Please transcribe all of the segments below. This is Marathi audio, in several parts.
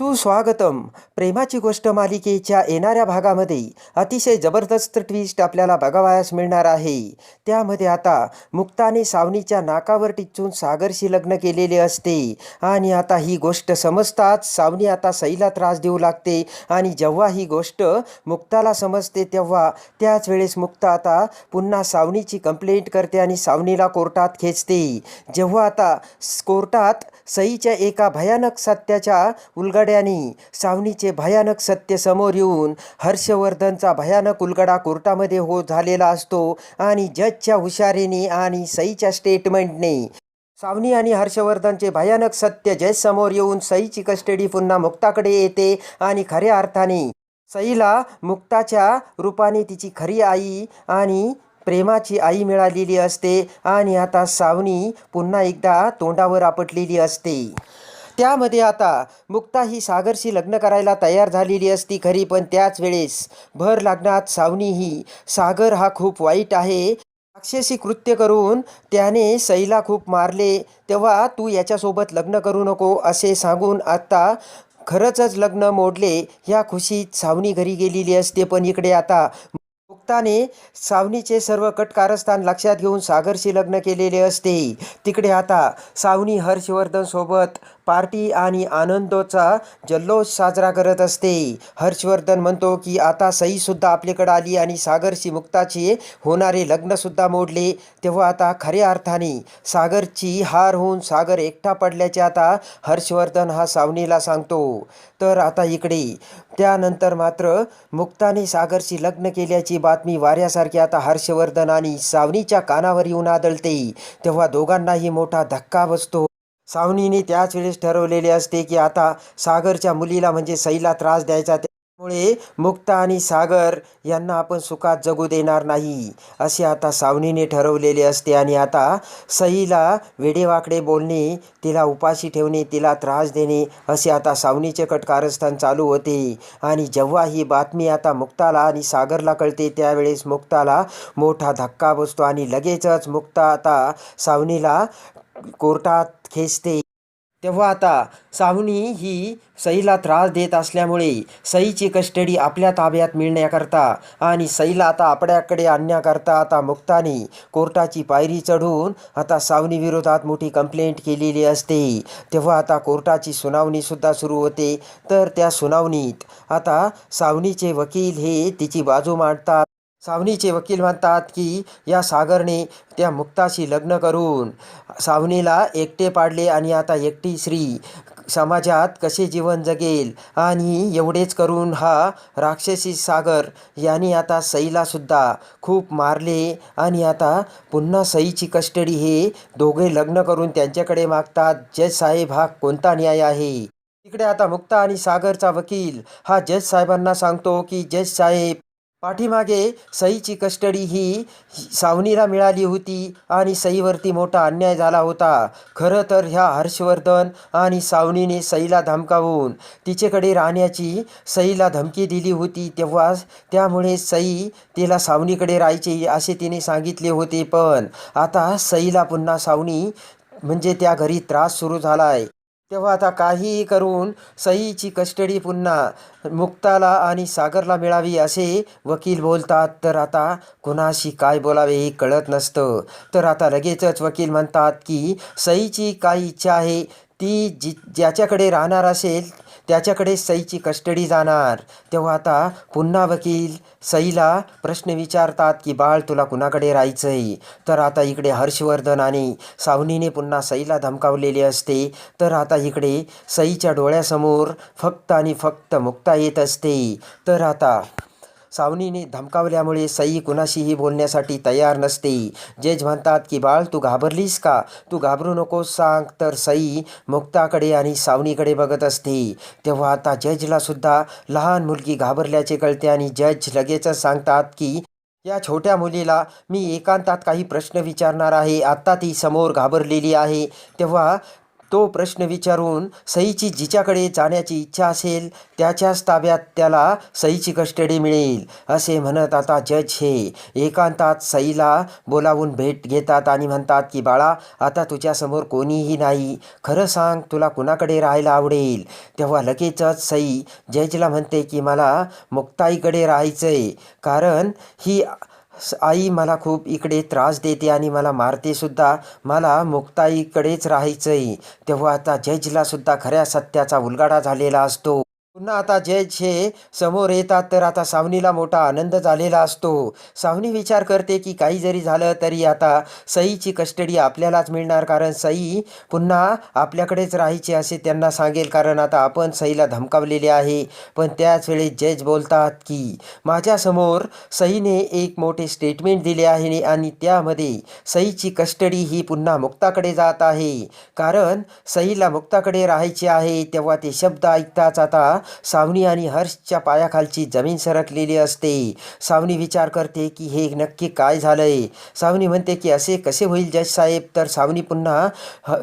सुस्वागतम. प्रेमाची गोष्ट मालिकेच्या येणाऱ्या भागामध्ये अतिशय जबरदस्त ट्विस्ट आपल्याला बघावयास मिळणार आहे. त्यामध्ये आता मुक्ताने सावनीच्या नाकावर टिचून सागरशी लग्न केलेले असते. आणि आता ही गोष्ट समजताच सावनी आता सईला त्रास देऊ लागते. आणि जेव्हा ही गोष्ट मुक्ताला समजते तेव्हा त्याच वेळेस मुक्ता आता पुन्हा सावनीची कंप्लेंट करते आणि सावनीला कोर्टात खेचते. जेव्हा आता कोर्टात सईच्या एका भयानक सत्याच्या उलगड्याने सावनीचे भयानक सत्य समोर येऊन हर्षवर्धनचा भयानक उलगडा कोर्टामध्ये हो झालेला असतो आणि जजच्या हुशारीने आणि सईच्या स्टेटमेंटने सावनी आणि हर्षवर्धनचे भयानक सत्य जज समोर येऊन सईची कस्टडी पुन्हा मुक्ताकडे येते आणि खऱ्या अर्थाने सईला मुक्ताच्या रूपाने तिची खरी आई आणि प्रेमाची आई मिळालेली असते आणि आता सावनी पुन्हा एकदा तोंडावर आपटलेली असते. त्यामध्ये आता मुक्ता ही सागरशी लग्न करायला तयार झालेली असती खरी पण त्याच वेळेस भर लग्नात सावनी ही. सागर हा खूप वाईट आहे. राक्षसी कृत्य करून त्याने सईला खूप मारले. तेव्हा तू याच्यासोबत लग्न करू नको असे सांगून आता खरंचच लग्न मोडले. ह्या खुशीत सावनी घरी गेलेली असते पण इकडे आता मुक्ताने सावनीचे सर्व कटकारस्थान लक्षात घेऊन सागरशी लग्न केलेले असते. तिकडे आता सावनी हर्षवर्धन सोबत पार्टी आणि आनंदोचा जल्लोष साजरा करत असते. हर्षवर्धन म्हणतो की आता सईसुद्धा आपल्याकडे आली आणि सागरशी मुक्ताचे होणारे लग्नसुद्धा मोडले. तेव्हा आता खऱ्या अर्थाने सागरची हार होऊन सागर एकटा पडल्याचे आता हर्षवर्धन हा सावनीला सांगतो. तर आता इकडे. त्यानंतर मात्र मुक्ताने सागरशी लग्न केल्याची बातमी वाऱ्यासारखी आता हर्षवर्धन आणि सावनीच्या कानावर येऊन आदळते. तेव्हा दोघांनाही मोठा धक्का बसतो. सावनीने त्याच वेळेस ठरवलेले असते की आता सागरच्या मुलीला म्हणजे सईला त्रास द्यायचा त्यामुळे मुक्ता आणि सागर यांना आपण सुखात जगू देणार नाही असे आता सावनीने ठरवलेले असते. आणि आता सईला वेडेवाकडे बोलणे तिला उपाशी ठेवणे तिला त्रास देणे असे आता सावनीचे कट कारस्थान चालू होते. आणि जेव्हा ही बातमी आता मुक्ताला आणि सागरला कळते त्यावेळेस मुक्ताला मोठा धक्का बसतो. आणि लगेचच मुक्ता आता सावनीला कोर्टात खेचते तेव्हा आता सावनी ही सईला त्रास देत असल्यामुळे सईची कस्टडी आपल्या ताब्यात मिळण्याकरता आणि सईला आता आपल्याकडे आणण्याकरता आता मुक्ताने कोर्टाची पायरी चढून आता सावनी विरोधात मोठी कंप्लेंट केलेली असते. तेव्हा आता कोर्टाची सुनावणीसुद्धा सुरू होते. तर त्या सुनावणीत आता सावनीचे वकील हे तिची बाजू मांडतात. सावनीचे वकील म्हणतात की या सागरने त्या मुक्ताशी लग्न करून सावनीला एकटे पाडले आणि आता एकटी श्री समाजात कसे जीवन जगेल आणि एवढेच करून हा राक्षसी सागर याने आता सईलासुद्धा खूप मारले आणि आता पुन्हा सईची कस्टडी हे दोघे लग्न करून त्यांच्याकडे मागतात. जज साहेब हा कोणता न्याय आहे? तिकडे आता मुक्ता आणि सागरचा वकील. हा जज साहेबांना सांगतो की जज साहेब पाठीमागे सईची कस्टडी ही सावनीला मिळाली होती आणि सईवरती मोठा अन्याय झाला होता. खरं तर ह्या हर्षवर्धन आणि सावनीने सईला धमकावून तिच्याकडे राहण्याची सईला धमकी दिली होती तेव्हा त्यामुळे सई तिला सावनीकडे राहायचे असे तिने सांगितले होते. पण आता सईला पुन्हा सावनी म्हणजे त्या घरी त्रास सुरू झाला आहे तेव्हा आता काहीही करून सईची कस्टडी पुन्हा मुक्ताला आणि सागरला मिळावी असे वकील बोलतात. तर आता कुणाशी काय बोलावे हे कळत नसतं. तर आता लगेचच वकील म्हणतात की सईची काय इच्छा आहे ती जी ज्याच्याकडे राहणार असेल त्याच्याकडे सईची कस्टडी जाणार. तेव्हा आता पुन्हा वकील सईला प्रश्न विचारतात की बाळ तुला कुणाकडे राहायचंय? आहे तर आता इकडे हर्षवर्धन आणि सावनीने पुन्हा सईला धमकावलेले असते. तर आता इकडे सईच्या डोळ्यासमोर फक्त आणि फक्त मुक्ता येत असते. तर आता सावनीने धमकावल्यामुळे सई कुणाशीही बोलण्यासाठी तयार नसते. जज म्हणतात की बाळ तू घाबरलीस का? तू घाबरू नकोस सांग. तर सई मुक्ताकडे आणि सावनीकडे बघत असते. तेव्हा आता जजला सुद्धा लहान मुलगी घाबरल्याचे कळते आणि जज लगेचच सांगतात की या छोट्या मुलीला मी एकांतात काही प्रश्न विचारणार आहे. आत्ता ती समोर घाबरलेली आहे. तेव्हा तो प्रश्न विचारून सईची जिच्याकडे जाण्याची इच्छा असेल त्याच्याच ताब्यात त्याला सईची कस्टडी मिळेल असे म्हणत आता जज हे एकांतात सईला बोलावून भेट घेतात आणि म्हणतात की बाळा आता तुझ्यासमोर कोणीही नाही. खरं सांग तुला कुणाकडे राहायला आवडेल? तेव्हा लगेचच सई जजला म्हणते की मला मुक्ताईकडे राहायचं आहे कारण ही आई मला खूप इकडे त्रास देते आणि मला मारते सुद्धा. मला मुक्ताईकडेच राहायचं आहे तेव्हा आता जजलासुद्धा खऱ्या सत्याचा उलगाडा झालेला असतो. पुन्हा आता जय हे समोर येतात तर आता सावनीला मोठा आनंद झालेला असतो. सावनी विचार करते की काही जरी झालं तरी आता सईची कस्टडी आपल्यालाच मिळणार कारण सई पुन्हा आपल्याकडेच राहायची असे त्यांना सांगेल कारण आता आपण सईला धमकावलेले आहे. पण त्याच वेळेस जज बोलतात की माझ्यासमोर सईने एक मोठे स्टेटमेंट दिले आहे आणि त्यामध्ये सईची कस्टडी ही पुन्हा मुक्ताकडे जात आहे. कारण सईला मुक्ताकडे राहायचे आहे तेव्हा ते शब्द ऐकताच आता सावनी आणि हर्षच्या पायाखालची जमीन सरकलेली असते. सावनी विचार करते की हे नक्की काय झालंय? सावनी म्हणते की असे कसे होईल जज साहेब? तर सावनी पुन्हा ह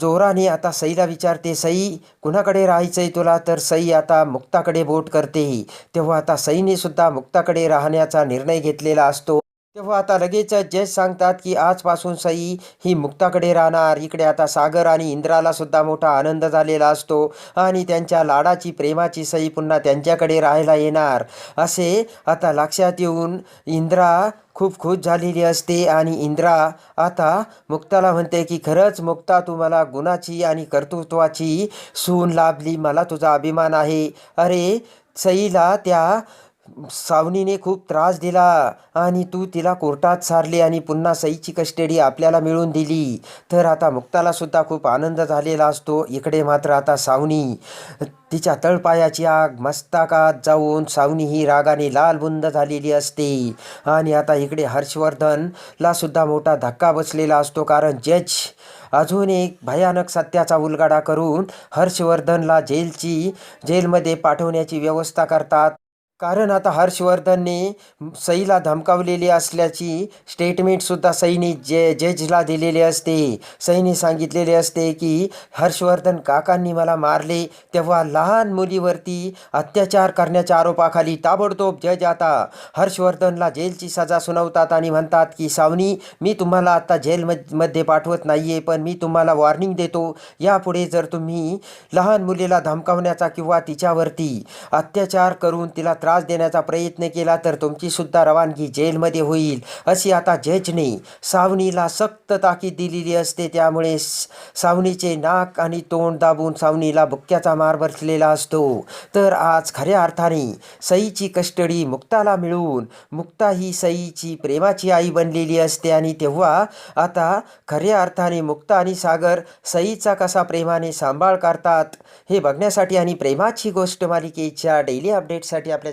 जोराने आता सईला विचारते सई कुणाकडे राहायचंय तुला? तर सई आता मुक्ताकडे बोट करते. तेव्हा आता सईने सुद्धा मुक्ताकडे राहण्याचा निर्णय घेतलेला असतो. तेव्हा आता लगेच जज सांगतात की आजपासून सई ही मुक्ताकडे राहणार. इकडे आता सागर आणि इंद्राला सुद्धा मोठा आनंद झालेला असतो आणि त्यांच्या लाडाची प्रेमाची सई पुन्हा त्यांच्याकडे राहायला येणार. असे आता लक्षात येऊन इंद्रा खूप खुश झालेली असते आणि इंद्रा आता मुक्ताला म्हणते की खरंच मुक्ता तू मला गुणाची आणि कर्तृत्वाची सून लाभली. मला तुझा अभिमान आहे. अरे सईला त्या सावनीने खूप त्रास दिला आणि तू तिला कोर्टात सारली आणि पुन्हा सईची कस्टडी आपल्याला मिळवून दिली. तर आता मुक्ताला सुद्धा खूप आनंद झालेला असतो. इकडे मात्र आता सावनी तिच्या तळपायाची आग मस्तकात जाऊन सावनी ही रागाने लालबुंद झालेली असते. आणि आता इकडे हर्षवर्धनला सुद्धा मोठा धक्का बसलेला असतो कारण जज अजून एक भयानक सत्याचा उलगाडा करून हर्षवर्धनला जेलची जेलमध्ये पाठवण्याची व्यवस्था करतात. कारण आता हर्षवर्धनने सईला धमकावलेली असल्याची स्टेटमेंटसुद्धा सईने जे जजला दिलेले असते. सईने सांगितलेले असते की हर्षवर्धन काकांनी मला मारले तेव्हा लहान मुलीवरती अत्याचार करण्याच्या आरोपाखाली ताबडतोब जज आता हर्षवर्धनला जेलची सजा सुनावतात आणि म्हणतात की सावनी मी तुम्हाला आता जेलमध्ये पाठवत नाही आहे पण मी तुम्हाला वॉर्निंग देतो. यापुढे जर तुम्ही लहान मुलीला धमकावण्याचा किंवा तिच्यावरती अत्याचार करून तिला त्रास देण्याचा प्रयत्न केला तर तुमची सुद्धा रवानगी जेलमध्ये होईल अशी आता जजने सावनीला सक्त ताकीद दिलेली असते. त्यामुळे सावनीचे नाक आणि तोंड दाबून सावनीला बुक्क्याचा मार बसलेला असतो. तर आज खऱ्या अर्थाने सईची कस्टडी मुक्ताला मिळून मुक्ता ही सईची प्रेमाची आई बनलेली असते. आणि तेव्हा आता खऱ्या अर्थाने मुक्ता आणि सागर सईचा कसा प्रेमाने सांभाळ करतात हे बघण्यासाठी आणि प्रेमाची गोष्ट मालिकेच्या डेली अपडेटसाठी आपल्या